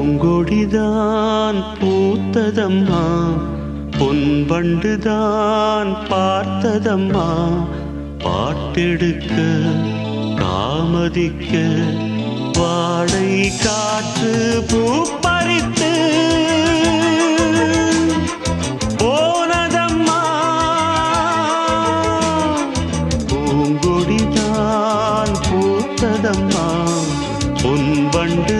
பூங்கொடிதான் பூத்ததம்மா. பொன்பண்டுதான் பார்த்ததம்மா. பாட்டெடுக்க காமதிக்க வாடை காற்று பூ பறித்து போனதம்மா. பூங்கொடிதான் பூத்ததம்மா. பொன்பண்டு